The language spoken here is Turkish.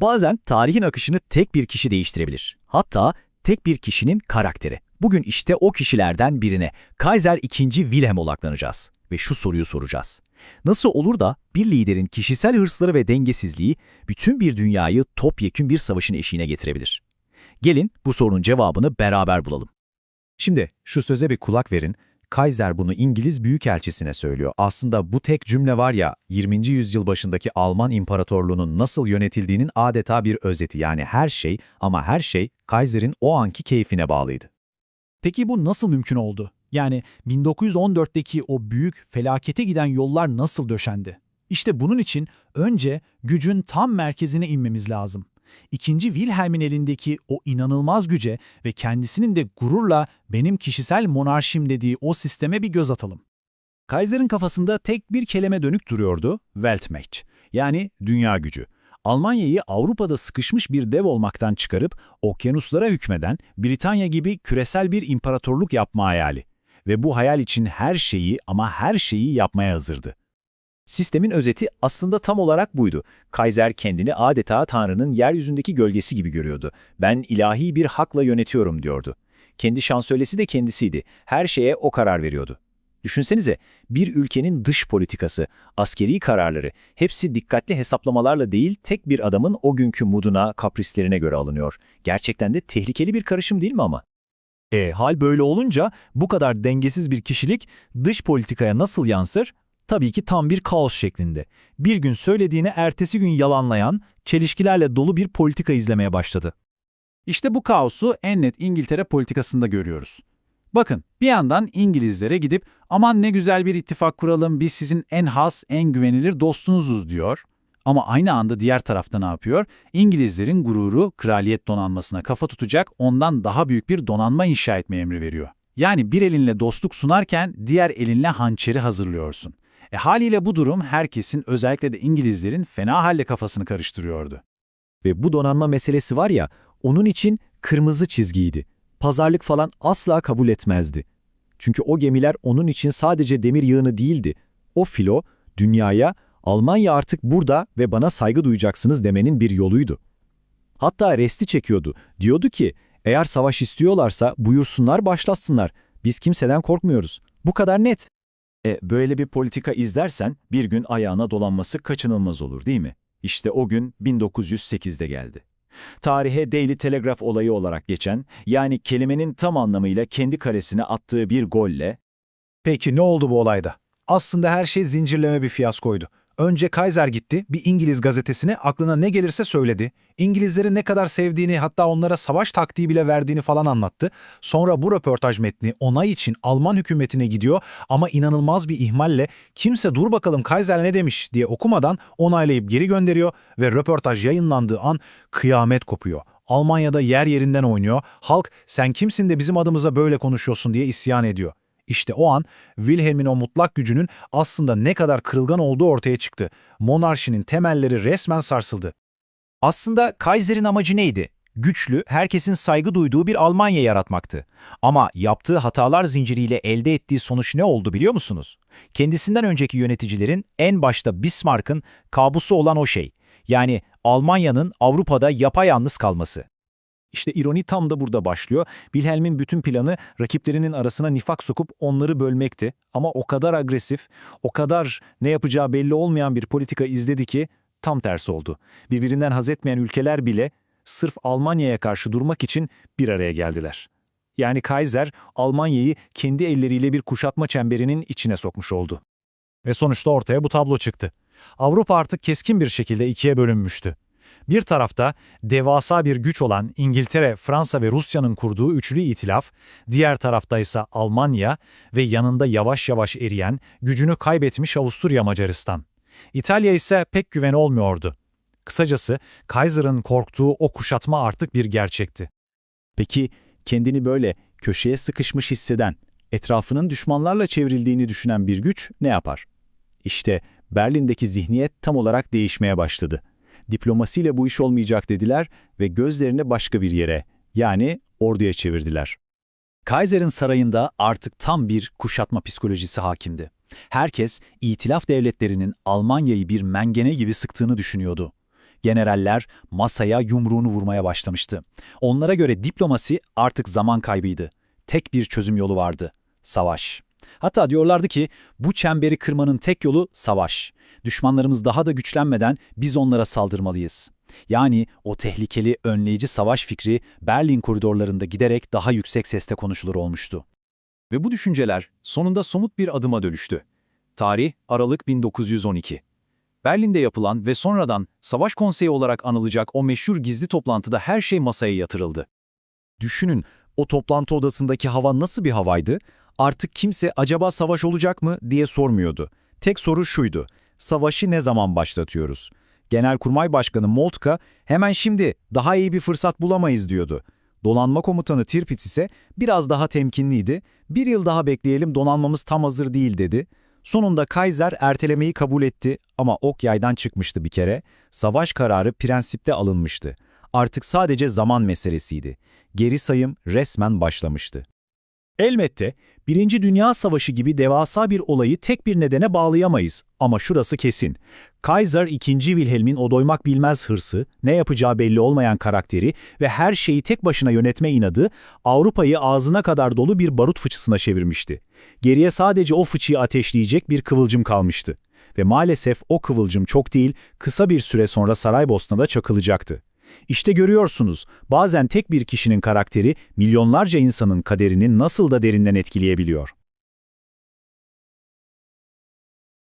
Bazen tarihin akışını tek bir kişi değiştirebilir. Hatta tek bir kişinin karakteri. Bugün işte o kişilerden birine, Kaiser II. Wilhelm odaklanacağız ve şu soruyu soracağız. Nasıl olur da bir liderin kişisel hırsları ve dengesizliği bütün bir dünyayı topyekün bir savaşın eşiğine getirebilir? Gelin bu sorunun cevabını beraber bulalım. Şimdi şu söze bir kulak verin. Kaiser bunu İngiliz Büyükelçisine söylüyor. Aslında bu tek cümle var ya 20. yüzyıl başındaki Alman İmparatorluğu'nun nasıl yönetildiğinin adeta bir özeti. Yani her şey ama her şey Kaiser'in o anki keyfine bağlıydı. Peki bu nasıl mümkün oldu? Yani 1914'teki o büyük felakete giden yollar nasıl döşendi? İşte bunun için önce gücün tam merkezine inmemiz lazım. İkinci Wilhelm'in elindeki o inanılmaz güce ve kendisinin de gururla benim kişisel monarşim dediği o sisteme bir göz atalım. Kaiser'in kafasında tek bir kelime dönük duruyordu, Weltmacht, yani dünya gücü. Almanya'yı Avrupa'da sıkışmış bir dev olmaktan çıkarıp okyanuslara hükmeden Britanya gibi küresel bir imparatorluk yapma hayali. Ve bu hayal için her şeyi ama her şeyi yapmaya hazırdı. Sistemin özeti aslında tam olarak buydu. Kaiser kendini adeta Tanrı'nın yeryüzündeki gölgesi gibi görüyordu. Ben ilahi bir hakla yönetiyorum diyordu. Kendi şansölyesi de kendisiydi. Her şeye o karar veriyordu. Düşünsenize, bir ülkenin dış politikası, askeri kararları, hepsi dikkatli hesaplamalarla değil, tek bir adamın o günkü muduna, kaprislerine göre alınıyor. Gerçekten de tehlikeli bir karışım değil mi ama? E, hal böyle olunca bu kadar dengesiz bir kişilik dış politikaya nasıl yansır? Tabii ki tam bir kaos şeklinde. Bir gün söylediğini ertesi gün yalanlayan, çelişkilerle dolu bir politika izlemeye başladı. İşte bu kaosu en net İngiltere politikasında görüyoruz. Bakın bir yandan İngilizlere gidip aman ne güzel bir ittifak kuralım biz sizin en has, en güvenilir dostunuzuz diyor. Ama aynı anda diğer tarafta ne yapıyor? İngilizlerin gururu kraliyet donanmasına kafa tutacak ondan daha büyük bir donanma inşa etme emri veriyor. Yani bir elinle dostluk sunarken diğer elinle hançeri hazırlıyorsun. E haliyle bu durum herkesin özellikle de İngilizlerin fena halde kafasını karıştırıyordu. Ve bu donanma meselesi var ya, onun için kırmızı çizgiydi. Pazarlık falan asla kabul etmezdi. Çünkü o gemiler onun için sadece demir yığını değildi. O filo, dünyaya, Almanya artık burada ve bana saygı duyacaksınız demenin bir yoluydu. Hatta resti çekiyordu. Diyordu ki, eğer savaş istiyorlarsa buyursunlar başlatsınlar. Biz kimseden korkmuyoruz. Bu kadar net. E, böyle bir politika izlersen bir gün ayağına dolanması kaçınılmaz olur değil mi? İşte o gün 1908'de geldi. Tarihe Daily Telegraph olayı olarak geçen, yani kelimenin tam anlamıyla kendi kalesine attığı bir golle, Peki ne oldu bu olayda? Aslında her şey zincirleme bir fiyaskoydu. Önce Kaiser gitti, bir İngiliz gazetesine aklına ne gelirse söyledi. İngilizleri ne kadar sevdiğini hatta onlara savaş taktiği bile verdiğini falan anlattı. Sonra bu röportaj metni onay için Alman hükümetine gidiyor ama inanılmaz bir ihmalle kimse dur bakalım Kaiser ne demiş diye okumadan onaylayıp geri gönderiyor ve röportaj yayınlandığı an kıyamet kopuyor. Almanya'da yer yerinden oynuyor. Halk sen kimsin de bizim adımıza böyle konuşuyorsun diye isyan ediyor. İşte o an Wilhelm'in o mutlak gücünün aslında ne kadar kırılgan olduğu ortaya çıktı. Monarşinin temelleri resmen sarsıldı. Aslında Kaiser'in amacı neydi? Güçlü, herkesin saygı duyduğu bir Almanya yaratmaktı. Ama yaptığı hatalar zinciriyle elde ettiği sonuç ne oldu biliyor musunuz? Kendisinden önceki yöneticilerin en başta Bismarck'ın kabusu olan o şey. Yani Almanya'nın Avrupa'da yapayalnız kalması. İşte ironi tam da burada başlıyor. Wilhelm'in bütün planı rakiplerinin arasına nifak sokup onları bölmekti. Ama o kadar agresif, o kadar ne yapacağı belli olmayan bir politika izledi ki tam tersi oldu. Birbirinden haz etmeyen ülkeler bile sırf Almanya'ya karşı durmak için bir araya geldiler. Yani Kaiser Almanya'yı kendi elleriyle bir kuşatma çemberinin içine sokmuş oldu. Ve sonuçta ortaya bu tablo çıktı. Avrupa artık keskin bir şekilde ikiye bölünmüştü. Bir tarafta devasa bir güç olan İngiltere, Fransa ve Rusya'nın kurduğu üçlü itilaf, diğer tarafta ise Almanya ve yanında yavaş yavaş eriyen, gücünü kaybetmiş Avusturya Macaristan. İtalya ise pek güven olmuyordu. Kısacası Kaiser'ın korktuğu o kuşatma artık bir gerçekti. Peki kendini böyle köşeye sıkışmış hisseden, etrafının düşmanlarla çevrildiğini düşünen bir güç ne yapar? İşte Berlin'deki zihniyet tam olarak değişmeye başladı. Diplomasiyle bu iş olmayacak dediler ve gözlerini başka bir yere, yani orduya çevirdiler. Kaiser'in sarayında artık tam bir kuşatma psikolojisi hakimdi. Herkes, itilaf devletlerinin Almanya'yı bir mengene gibi sıktığını düşünüyordu. Generaller masaya yumruğunu vurmaya başlamıştı. Onlara göre diplomasi artık zaman kaybıydı. Tek bir çözüm yolu vardı. Savaş. Hatta diyorlardı ki bu çemberi kırmanın tek yolu savaş. Düşmanlarımız daha da güçlenmeden biz onlara saldırmalıyız. Yani o tehlikeli önleyici savaş fikri Berlin koridorlarında giderek daha yüksek sesle konuşulur olmuştu. Ve bu düşünceler sonunda somut bir adıma dönüştü. Tarih Aralık 1912. Berlin'de yapılan ve sonradan Savaş Konseyi olarak anılacak o meşhur gizli toplantıda her şey masaya yatırıldı. Düşünün, o toplantı odasındaki hava nasıl bir havaydı? Artık kimse acaba savaş olacak mı diye sormuyordu. Tek soru şuydu, savaşı ne zaman başlatıyoruz? Genelkurmay Başkanı Moltke hemen şimdi daha iyi bir fırsat bulamayız diyordu. Donanma komutanı Tirpitz ise biraz daha temkinliydi. Bir yıl daha bekleyelim donanmamız tam hazır değil dedi. Sonunda Kaiser ertelemeyi kabul etti ama ok yaydan çıkmıştı bir kere. Savaş kararı prensipte alınmıştı. Artık sadece zaman meselesiydi. Geri sayım resmen başlamıştı. Elbette, Birinci Dünya Savaşı gibi devasa bir olayı tek bir nedene bağlayamayız ama şurası kesin. Kaiser II. Wilhelm'in o doymak bilmez hırsı, ne yapacağı belli olmayan karakteri ve her şeyi tek başına yönetme inadı Avrupa'yı ağzına kadar dolu bir barut fıçısına çevirmişti. Geriye sadece o fıçıyı ateşleyecek bir kıvılcım kalmıştı. Ve maalesef o kıvılcım çok değil, kısa bir süre sonra Saraybosna'da çakılacaktı. İşte görüyorsunuz, bazen tek bir kişinin karakteri milyonlarca insanın kaderini nasıl da derinden etkileyebiliyor.